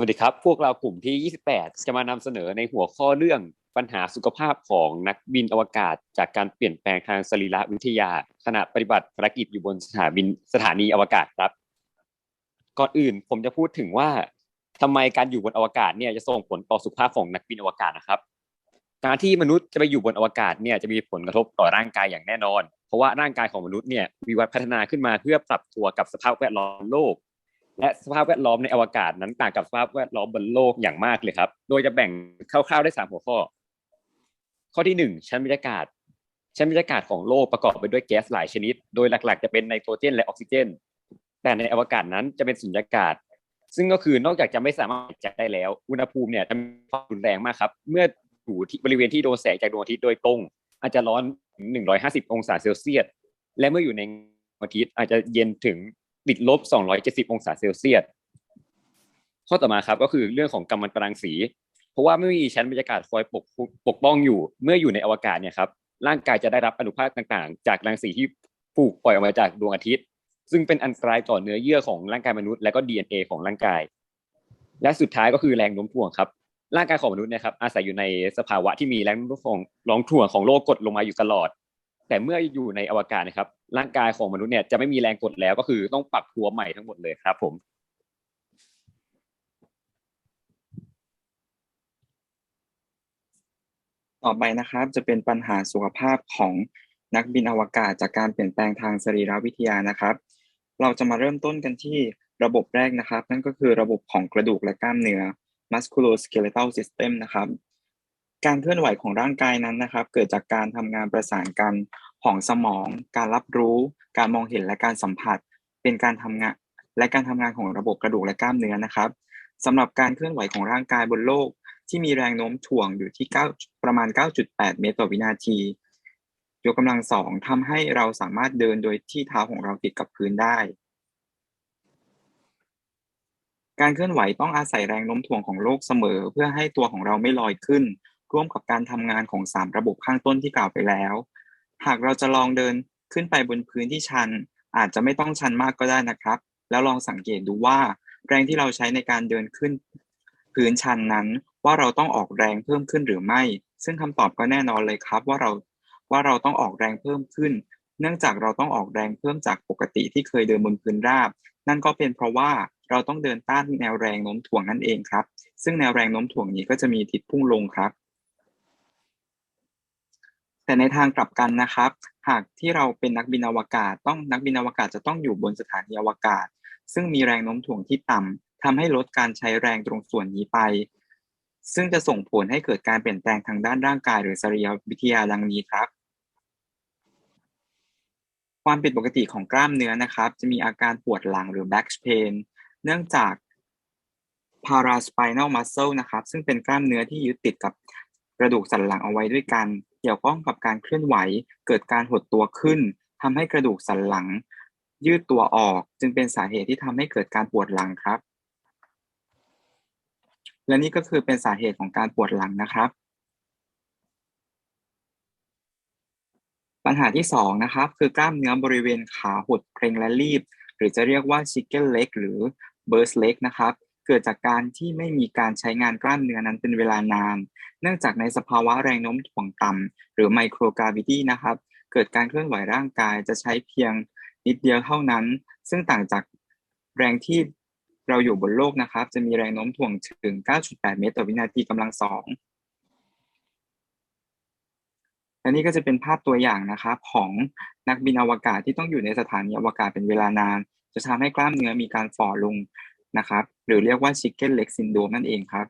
สวัสดีครับ พวกเรากลุ่มที่ 28 จะมานำเสนอในหัวข้อเรื่องปัญหาสุขภาพของนักบินอวกาศ จากการเปลี่ยนแปลงทางสรีรวิทยา ขณะปฏิบัติภารกิจอยู่บนสถานบินสถานีอวกาศครับ ก่อนอื่นผมจะพูดถึงว่าทำไมการอยู่บนอวกาศเนี่ยจะส่งผลต่อสุขภาพของนักบินอวกาศนะครับ การที่มนุษย์จะไปอยู่บนอวกาศเนี่ยจะมีผลกระทบต่อร่างกายอย่างแน่นอน เพราะว่าร่างกายของมนุษย์เนี่ยวิวัฒน์พัฒนาขึ้นมาเพื่อปรับตัวกับสภาพแวดล้อมโลก และสภาพแวดล้อมในอวกาศนั้นต่างกับสภาพแวดล้อมบนโลกอย่างมากเลยครับ โดยจะแบ่งคร่าวๆได้สามหัวข้อ ข้อที่หนึ่งชั้นบรรยากาศ ชั้นบรรยากาศของโลกประกอบไปด้วยแก๊สหลายชนิด โดยหลักๆ จะเป็นไนโตรเจนและออกซิเจน แต่ในอวกาศนั้นจะเป็นสุญญากาศ ซึ่งก็คือนอกจากจะไม่สามารถหายใจได้แล้ว อุณหภูมิเนี่ยจะมีความรุนแรงมากครับ เมื่ออยู่ที่บริเวณที่โดนแสงจากดวงอาทิตย์โดยตรง อาจจะร้อนถึง150 องศาเซลเซียส และเมื่ออยู่ในดวงอาทิตย์อาจจะเย็นถึง ติดลบ 270 องศาเซลเซียสข้อต่อมาครับก็คือเรื่องของกัมมันตรังสี เพราะว่าไม่มีชั้นบรรยากาศคอยปกปกป้องอยู่ เมื่ออยู่ในอวกาศเนี่ยครับร่างกายจะได้รับอนุภาคต่างๆ จากรังสีที่ถูกปล่อยออกมาจากดวงอาทิตย์ ซึ่งเป็นอันตรายต่อเนื้อเยื่อของร่างกายมนุษย์และก็ DNA ของร่างกาย และสุดท้ายก็คือแรงโน้มถ่วงครับร่างกายของมนุษย์นะครับอาศัยอยู่ในสภาวะที่มีแรงโน้มถ่วงของโลกกดลงมาอยู่ตลอด แต่เมื่ออยู่ในอวกาศนะครับ ร่างกายของมนุษย์เนี่ยจะไม่มีแรงกดแล้วก็คือต้องปรับตัวใหม่ทั้งหมดเลยครับ ผมต่อไปนะครับ จะเป็นปัญหาสุขภาพของนักบินอวกาศจากการเปลี่ยนแปลงทางสรีรวิทยานะครับ เราจะมาเริ่มต้นกันที่ระบบแรกนะครับ นั่นก็คือระบบของกระดูกและกล้ามเนื้อ musculoskeletal system นะครับ การเคลื่อนไหวของร่างกายนั้นนะครับ เกิดจากการทำงานประสานกันของสมอง การรับรู้ การมองเห็นและการสัมผัส เป็นการทำงานและการทำงานของระบบกระดูกและกล้ามเนื้อนะครับสำหรับการเคลื่อนไหวของร่างกายบนโลก ที่มีแรงโน้มถ่วงอยู่ที่ 9 ประมาณ 9.8 เมตรต่อวินาที ยกกำลังสองทำให้เราสามารถเดินโดยที่เท้าของเราติดกับพื้นได้การเคลื่อนไหวต้องอาศัยแรงโน้มถ่วงของโลกเสมอ เพื่อให้ตัวของเราไม่ลอยขึ้น ร่วมกับการทำงานของ 3 ระบบข้างต้นที่กล่าวไปแล้ว หากเราจะลองเดินขึ้นไปบนพื้นที่ชัน อาจจะไม่ต้องชันมากก็ได้นะครับ แล้วลองสังเกตดูว่า แรงที่เราใช้ในการเดินขึ้น พื้นชันนั้น ว่าเราต้องออกแรงเพิ่มขึ้นหรือไม่ ซึ่งคำตอบก็แน่นอนเลยครับว่าเราว่าเราต้องออกแรงเพิ่มขึ้น เนื่องจากเราต้องออกแรงเพิ่มจากปกติที่เคยเดินบนพื้นราบ นั่นก็เป็นเพราะว่าเราต้องเดินต้านแนวแรงโน้มถ่วงนั่นเองครับ ซึ่งแนวแรงโน้มถ่วงนี้ก็จะมีทิศพุ่งลงครับ แต่ในทางกลับกันนะครับ หากที่เราเป็นนักบินอวกาศต้องนักบินอวกาศจะต้องอยู่บนสถานีอวกาศ ซึ่งมีแรงโน้มถ่วงที่ต่ำทำให้ลดการใช้แรงตรงส่วนนี้ไป ซึ่งจะส่งผลให้เกิดการเปลี่ยนแปลงทางด้านร่างกาย หรือสรีรวิทยาดังนี้ครับ ความผิดปกติของกล้ามเนื้อนะครับ จะมีอาการปวดหลังหรือ back pain เนื่องจาก paraspinal muscle นะครับ ซึ่งเป็นกล้ามเนื้อที่ยึดติดกับกระดูกสันหลังเอาไว้ด้วยกัน กี่ยวข้องกับการเคลื่อนไหว เกิดการหดตัวขึ้นทำให้กระดูกสันหลัง ยืดตัวออก จึงเป็นสาเหตุที่ทำให้เกิดการปวดหลังครับ และนี่ก็คือเป็นสาเหตุของการปวดหลังนะครับ ปัญหาที่2นะครับคือกล้ามเนื้อบริเวณขาหดเกร็งและรีบ หรือจะเรียกว่า chicken leg หรือ burst leg นะครับ เกิดจากการที่ไม่มีการใช้งานกล้ามเนื้อนั้นเป็นเวลานาน เนื่องจากในสภาวะแรงโน้มถ่วงต่ำหรือ microgravity นะครับ เกิดการเคลื่อนไหวร่างกายจะใช้เพียงนิดเดียวเท่านั้น ซึ่งต่างจากแรงที่เราอยู่บนโลกนะครับ จะมีแรงโน้มถ่วงถึง 9.8 เมตรต่อวินาทีกำลังสองและนี่ก็จะเป็นภาพตัวอย่างนะครับของนักบินอวกาศที่ต้องอยู่ในสถานีอวกาศเป็นเวลานาน จะทำให้กล้ามเนื้อมีการฝ่อลง นะครับ หรือเรียกว่า chicken leg syndrome นั่นเองครับ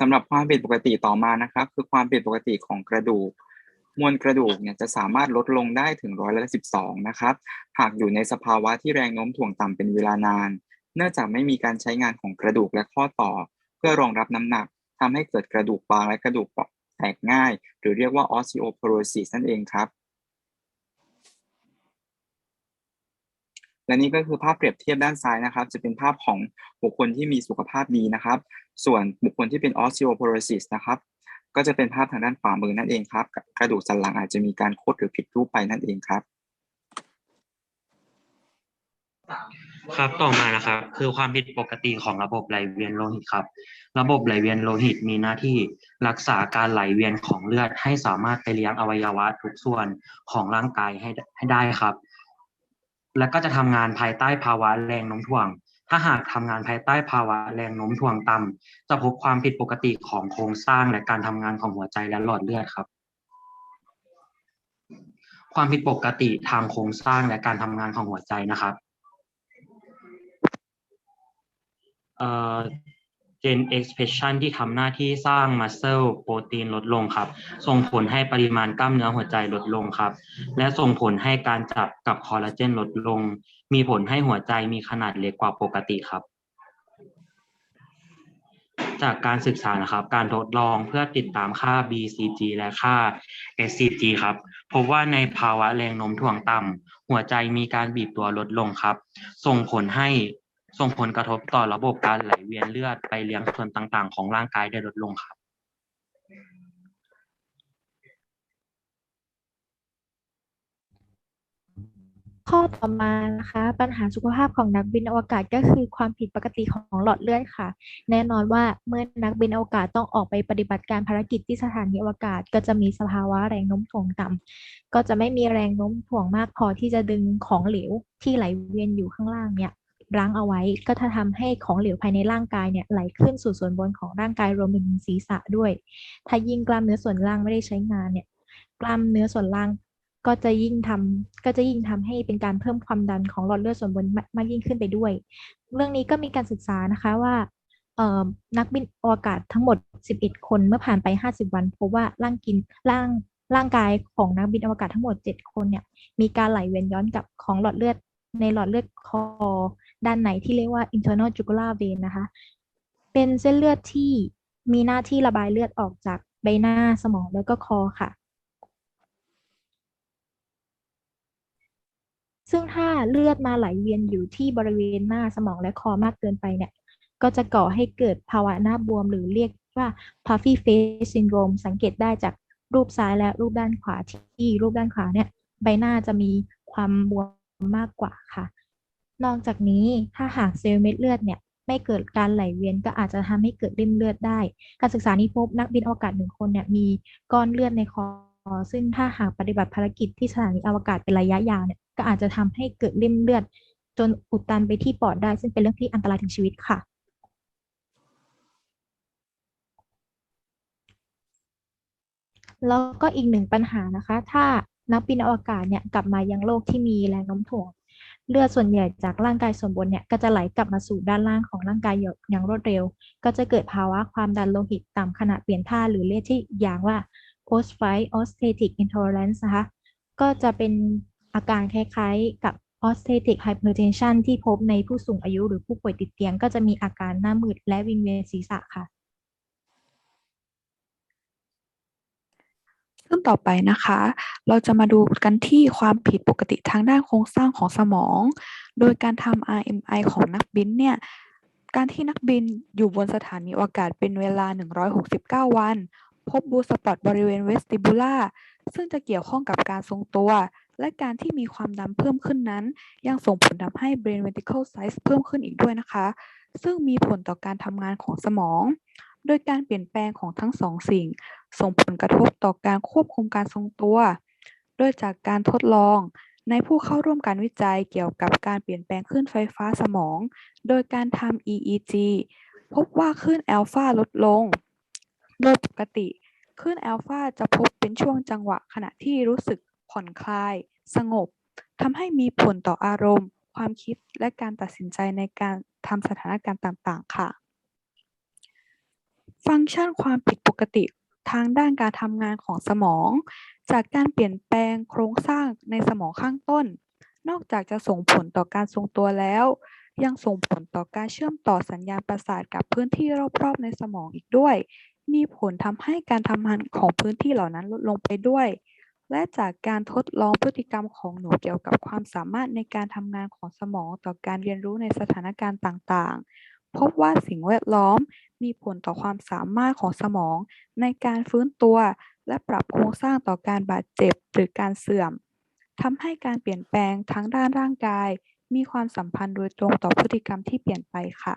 สำหรับความผิดปกติต่อมานะครับ คือความผิดปกติของกระดูก มวลกระดูกเนี่ยจะสามารถลดลงได้ถึงร้อยละสิบสองนะครับ หากอยู่ในสภาวะที่แรงโน้มถ่วงต่ำเป็นเวลานาน เนื่องจากไม่มีการใช้งานของกระดูกและข้อต่อ เพื่อรองรับน้ำหนักทำให้เกิดกระดูกบางและกระดูกแตกง่าย หรือเรียกว่า osteoporosis นั่นเองครับ และนี่ก็คือภาพเปรียบเทียบด้านซ้ายนะครับ จะเป็นภาพของบุคคลที่มีสุขภาพดีนะครับ ส่วนบุคคลที่เป็น osteoporosis นะครับก็จะเป็นภาพทางด้านขวามือนั่นเองครับ กระดูกสันหลังอาจจะมีการคดหรือผิดรูปไปนั่นเองครับ ครับต่อมานะครับ คือความผิดปกติของระบบไหลเวียนโลหิตครับ ระบบไหลเวียนโลหิตมีหน้าที่รักษาการไหลเวียนของเลือดให้สามารถไปเลี้ยงอวัยวะทุกส่วนของร่างกายให้ให้ได้ครับ และก็จะทำงานภายใต้ภาวะแรงโน้มถ่วง ถ้าหากทำงานภายใต้ภาวะแรงโน้มถ่วงต่ำจะพบความผิดปกติของโครงสร้างและการทำงานของหัวใจและหลอดเลือดครับ ความผิดปกติทางโครงสร้างและการทำงานของหัวใจนะครับ Gen expression ที่ทำหน้าที่สร้าง muscle โปรตีนลดลงครับ ส่งผลให้ปริมาณกล้ามเนื้อหัวใจลดลงครับ และส่งผลให้การจับกับคอลลาเจนลดลง มีผลให้หัวใจมีขนาดเล็กกว่าปกติครับ จากการศึกษานะครับ การทดลองเพื่อติดตามค่า BCG และค่า SCG ครับ พบว่าในภาวะแรงโน้มถ่วงต่ำหัวใจมีการบีบตัวลดลงครับ ส่งผลให้ ส่งผลกระทบต่อระบบการไหลเวียนเลือดไปเลี้ยงส่วนต่างๆ ของร่างกายได้ลดลงครับ ข้อต่อมานะคะ ปัญหาสุขภาพของนักบินอวกาศก็คือความผิดปกติของหลอดเลือดค่ะ แน่นอนว่าเมื่อนักบินอวกาศต้องออกไปปฏิบัติการภารกิจที่สถานีอวกาศ ก็จะมีสภาวะแรงโน้มถ่วงต่ำก็จะไม่มีแรงโน้มถ่วงมากพอที่จะดึงของเหลวที่ไหลเวียนอยู่ข้างล่างเนี่ย รั้งเอาไว้ ก็จะทำให้ของเหลวภายในร่างกายเนี่ยไหลขึ้นสู่ส่วนบนของร่างกายรวมถึงศีรษะด้วย ถ้ายิ่งกล้ามเนื้อส่วนล่างไม่ได้ใช้งานเนี่ยกล้ามเนื้อส่วนล่างก็จะยิ่งทำก็จะยิ่งทำให้เป็นการเพิ่มความดันของหลอดเลือดส่วนบนมากยิ่งขึ้นไปด้วย เรื่องนี้ก็มีการศึกษานะคะว่านักบินอวกาศทั้งหมด 11 คนเมื่อผ่านไป 50 วันพบว่าร่างกินร่างร่างกายของนักบินอวกาศทั้งหมด 7 คนเนี่ยมีการไหลเวียนย้อนกลับของหลอดเลือด ในหลอดเลือดคอ ด้านในที่เรียกว่า internal jugular vein นะคะ เป็นเส้นเลือดที่มีหน้าที่ระบายเลือดออกจากใบหน้าสมองแล้วก็คอค่ะ ซึ่งถ้าเลือดมาไหลเวียนอยู่ที่บริเวณหน้าสมองและคอมากเกินไปเนี่ย ก็จะก่อให้เกิดภาวะหน้าบวมหรือเรียกว่า puffy face syndrome สังเกตได้จากรูปซ้ายและรูปด้านขวาที่รูปด้านขวาเนี่ย ใบหน้าจะมีความบวม มากกว่าค่ะ นอกจากนี้ถ้าหากเซลล์เม็ดเลือดเนี่ยไม่เกิดการไหลเวียนก็อาจจะทำให้เกิดริ่มเลือดได้ การศึกษานี้พบนักบินอวกาศหนึ่งคนเนี่ยมีก้อนเลือดในคอ ซึ่งถ้าหากปฏิบัติภารกิจที่สถานีอวกาศเป็นระยะยาวเนี่ยก็อาจจะทำให้เกิดริ่มเลือด จนอุดตันไปที่ปอดได้ ซึ่งเป็นเรื่องที่อันตรายถึงชีวิตค่ะ แล้วก็อีกหนึ่งปัญหานะคะ ถ้า นักบินอวกาศเนี่ยกลับมายังโลกที่มีแรงโน้มถ่วง เลือดส่วนใหญ่จากร่างกายส่วนบนเนี่ยก็จะไหลกลับมาสู่ด้านล่างของร่างกายอย่างรวดเร็ว ก็จะเกิดภาวะความดันโลหิตต่ำขณะเปลี่ยนท่าหรือเรียกที่อย่างว่า post flight osteotic intolerance นะคะก็จะเป็นอาการคล้ายๆกับ osteotic hypertension ที่พบในผู้สูงอายุหรือผู้ป่วยติดเตียง ก็จะมีอาการหน้ามืดและวิงเวียนศีรษะค่ะ ซึ่งต่อไปนะคะ เราจะมาดูกันที่ความผิดปกติทางด้านโครงสร้างของสมอง โดยการทำ RMI ของนักบินเนี่ย การที่นักบินอยู่บนสถานีอวกาศเป็นเวลา 169 วัน พบบูสปอตบริเวณเวสติบูล่า ซึ่งจะเกี่ยวข้องกับการทรงตัว และการที่มีความดันเพิ่มขึ้นนั้น ยังส่งผลทำให้ brain ventricle size เพิ่มขึ้นอีกด้วยนะคะ ซึ่งมีผลต่อการทำงานของสมอง โดยการเปลี่ยนแปลงของทั้งสองสิ่ง ส่งผลกระทบต่อการควบคุมการทรงตัว โดยจากการทดลองในผู้เข้าร่วมการวิจัยเกี่ยวกับการเปลี่ยนแปลงคลื่นไฟฟ้าสมอง โดยการทำ EEG พบว่าคลื่นอัลฟาลดลง โดยปกติคลื่นอัลฟาจะพบเป็นช่วงจังหวะขณะที่รู้สึกผ่อนคลาย สงบทำให้มีผลต่ออารมณ์ ความคิดและการตัดสินใจในการทำสถานการณ์ต่าง ๆ ค่ะ ฟังก์ชันความผิดปกติทางด้านการทำงานของสมอง จากการเปลี่ยนแปลงโครงสร้างในสมองข้างต้น นอกจากจะส่งผลต่อการทรงตัวแล้ว ยังส่งผลต่อการเชื่อมต่อสัญญาณประสาทกับพื้นที่รอบๆในสมองอีกด้วย มีผลทำให้การทำงานของพื้นที่เหล่านั้นลดลงไปด้วย และจากการทดลองพฤติกรรมของหนูเกี่ยวกับความสามารถในการทำงานของสมองต่อการเรียนรู้ในสถานการณ์ต่างๆ พบว่าสิ่งแวดล้อม มีผลต่อความสามารถของสมอง ในการฟื้นตัว และปรับโครงสร้างต่อการบาดเจ็บหรือการเสื่อมทำให้การเปลี่ยนแปลงทั้งด้านร่างกาย มีความสัมพันธ์โดยตรงต่อพฤติกรรมที่เปลี่ยนไปค่ะ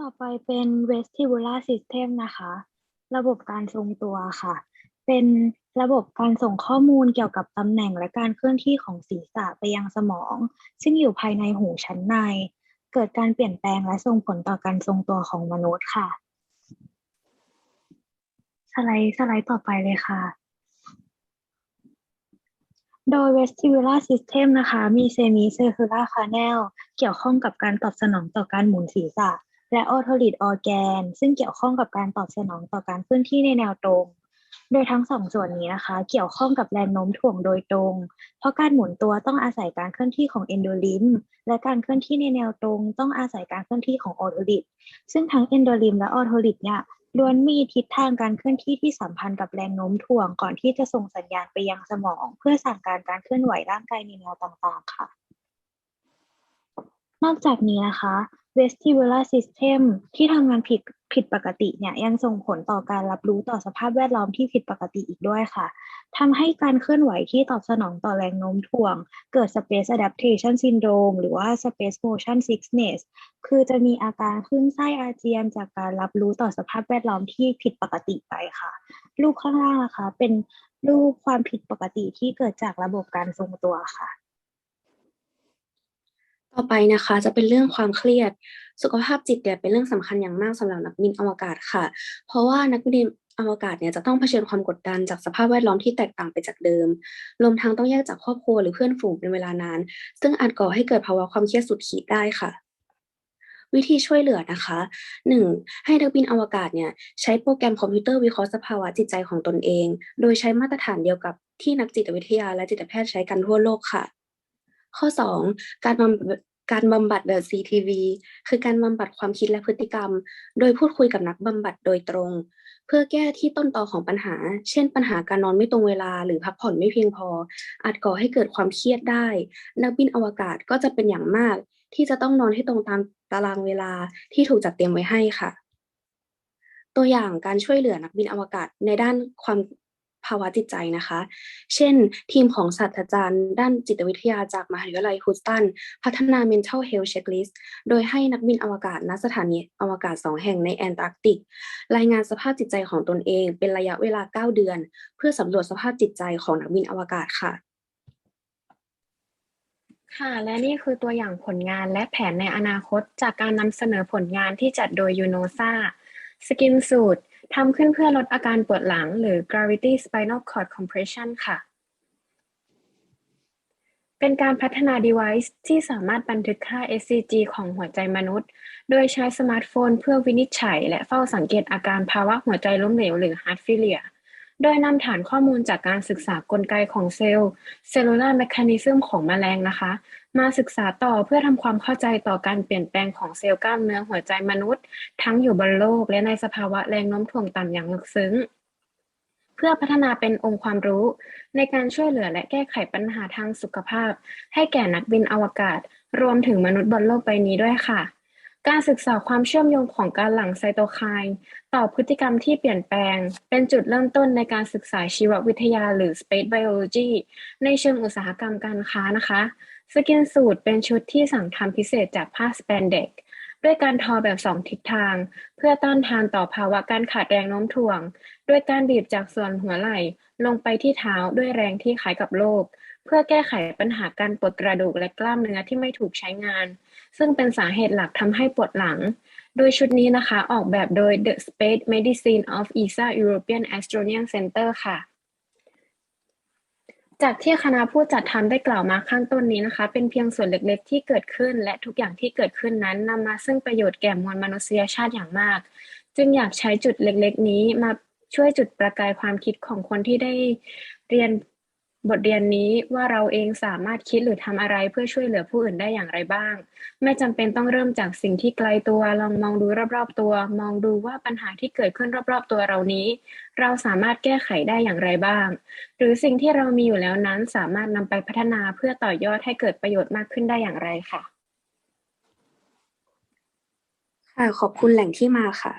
ต่อไปเป็น vestibular system นะคะ ระบบการทรงตัวค่ะ เป็น ระบบการส่งข้อมูลเกี่ยวกับตำแหน่งและการเคลื่อนที่ของศีรษะไปยังสมอง ซึ่งอยู่ภายในหูชั้นใน เกิดการเปลี่ยนแปลงและส่งผลต่อการทรงตัวของมนุษย์ค่ะ สไลด์สไลด์ต่อไปเลยค่ะ โดย vestibular system นะคะ มี semicircular canal เกี่ยวข้องกับการตอบสนองต่อการหมุนศีรษะ และ otolith organ ซึ่งเกี่ยวข้องกับการตอบสนองต่อการเคลื่อนที่ในแนวตรง โดยทั้งสองส่วนนี้นะคะ เกี่ยวข้องกับแรงโน้มถ่วงโดยตรง เพราะการหมุนตัวต้องอาศัยการเคลื่อนที่ของ endolim และการเคลื่อนที่ในแนวตรงต้องอาศัยการเคลื่อนที่ของ otolith ซึ่งทั้ง endolim และ otolith เนี่ยล้วนมีทิศทางการเคลื่อนที่ที่สัมพันธ์กับแรงโน้มถ่วงก่อนที่จะส่งสัญญาณไปยังสมอง เพื่อสั่งการการเคลื่อนไหวร่างกายในแนวต่างๆค่ะ นอกจากนี้นะคะ vestibular system ที่ทำงานผิด ผิดปกติเนี่ยยังส่งผลต่อการรับรู้ต่อสภาพแวดล้อมที่ผิดปกติอีกด้วยค่ะทำให้การเคลื่อนไหวที่ตอบสนองต่อแรงโน้มถ่วง เกิด space adaptation syndrome หรือว่า space motion sickness คือจะมีอาการคลื่นไส้อาเจียน จากการรับรู้ต่อสภาพแวดล้อมที่ผิดปกติไปค่ะรูปข้างล่างนะคะ เป็นรูปความผิดปกติที่เกิดจากระบบการทรงตัวค่ะ ต่อไปนะคะจะเป็นเรื่องความเครียด สุขภาพจิตเนี่ยเป็นเรื่องสำคัญอย่างมากสำหรับนักบินอวกาศค่ะ เพราะว่านักบินอวกาศเนี่ยจะต้องเผชิญความกดดันจากสภาพแวดล้อมที่แตกต่างไปจากเดิม รวมทั้งต้องแยกจากครอบครัวหรือเพื่อนฝูงเป็นเวลานาน ซึ่งอาจก่อให้เกิดภาวะความเครียดสุดขีดได้ค่ะวิธีช่วยเหลือนะคะ 1. ให้นักบินอวกาศเนี่ยใช้โปรแกรมคอมพิวเตอร์วิเคราะห์สภาวะจิตใจของตนเอง โดยใช้มาตรฐานเดียวกับที่นักจิตวิทยาและจิตแพทย์ใช้กันทั่วโลกค่ะ ข้อ 2. การบำการบำบัดแบบ CTV คือการบำบัดความคิดและพฤติกรรม โดยพูดคุยกับนักบำบัดโดยตรง เพื่อแก้ที่ต้นตอของปัญหา เช่น ปัญหาการนอนไม่ตรงเวลา หรือพักผ่อนไม่เพียงพอ อาจก่อให้เกิดความเครียดได้ นักบินอวกาศก็จะเป็นอย่างมาก ที่จะต้องนอนให้ตรงตามตารางเวลาที่ถูกจัดเตรียมไว้ให้ค่ะ ตัวอย่างการช่วยเหลือนักบินอวกาศในด้านความ ภาวะจิตใจนะคะ เช่น ทีมของศาสตราจารย์ ด้านจิตวิทยาจากมหาวิทยาลัยฮูสตัน พัฒนา mental health checklist โดยให้นักบินอวกาศณสถานีอวกาศ 2 แห่งในแอนตาร์กติก รายงานสภาพจิตใจของตนเอง เป็นระยะเวลา 9 เดือน เพื่อสำรวจสภาพจิตใจของนักบินอวกาศค่ะค่ะและนี่คือตัวอย่างผลงานและแผนในอนาคตจากการนำเสนอผลงานที่จัดโดยยูโนซาสกินสูตร ทำขึ้นเพื่อลดอาการปวดหลังหรือ gravity spinal cord compression ค่ะ เป็นการพัฒนา device ที่สามารถบันทึกค่า SCG ของหัวใจมนุษย์ โดยใช้สมาร์ทโฟนเพื่อวินิจฉัย และเฝ้าสังเกตอาการภาวะหัวใจล้มเหลวหรือ heart failure โดยนำฐานข้อมูลจากการศึกษากลไกของเซลล์ cellular mechanism ของแมลงนะคะ มาศึกษาต่อเพื่อทำความเข้าใจต่อการเปลี่ยนแปลงของเซลล์กล้ามเนื้อหัวใจมนุษย์ ทั้งอยู่บนโลกและในสภาวะแรงโน้มถ่วงต่ำอย่างลึกซึ้ง เพื่อพัฒนาเป็นองค์ความรู้ ในการช่วยเหลือและแก้ไขปัญหาทางสุขภาพ ให้แก่นักบินอวกาศ รวมถึงมนุษย์บนโลกใบนี้ด้วยค่ะการศึกษาความเชื่อมโยงของการหลั่งไซโตไคน์ต่อพฤติกรรมที่เปลี่ยนแปลง เป็นจุดเริ่มต้นในการศึกษาชีววิทยาหรือ Space Biology ในเชิงอุตสาหกรรมการค้านะคะ สกินสูตรเป็นชุดที่สั่งทำพิเศษจากผ้าสแปนเด็ก ด้วยการทอแบบสองทิศทาง เพื่อต้านทานต่อภาวะการขาดแรงโน้มถ่วง ด้วยการบีบจากส่วนหัวไหล่ลงไปที่เท้าด้วยแรงที่คล้ายกับโลก เพื่อแก้ไขปัญหาการปวดกระดูกและกล้ามเนื้อที่ไม่ถูกใช้งาน ซึ่งเป็นสาเหตุหลักทำให้ปวดหลัง โดยชุดนี้นะคะออกแบบโดย The Space Medicine of ESA European Astronomical Center ค่ะ จากที่คณะผู้จัดทำได้กล่าวมาข้างต้นนี้นะคะ เป็นเพียงส่วนเล็กๆ ที่เกิดขึ้น และทุกอย่างที่เกิดขึ้นนั้นนำมาซึ่งประโยชน์แก่มวลมนุษยชาติอย่างมาก จึงอยากใช้จุดเล็กๆ นี้มาช่วยจุดประกายความคิดของคนที่ได้เรียน บทเรียนนี้ว่าเราเองสามารถคิดหรือทำอะไรเพื่อช่วยเหลือผู้อื่นได้อย่างไรบ้าง ไม่จำเป็นต้องเริ่มจากสิ่งที่ไกลตัวลองมองดูรอบๆตัว มองดูว่าปัญหาที่เกิดขึ้นรอบๆตัวเรานี้ เราสามารถแก้ไขได้อย่างไรบ้าง หรือสิ่งที่เรามีอยู่แล้วนั้นสามารถนำไปพัฒนาเพื่อต่อยอดให้เกิดประโยชน์มากขึ้นได้อย่างไรค่ะค่ะขอบคุณแหล่งที่มาค่ะ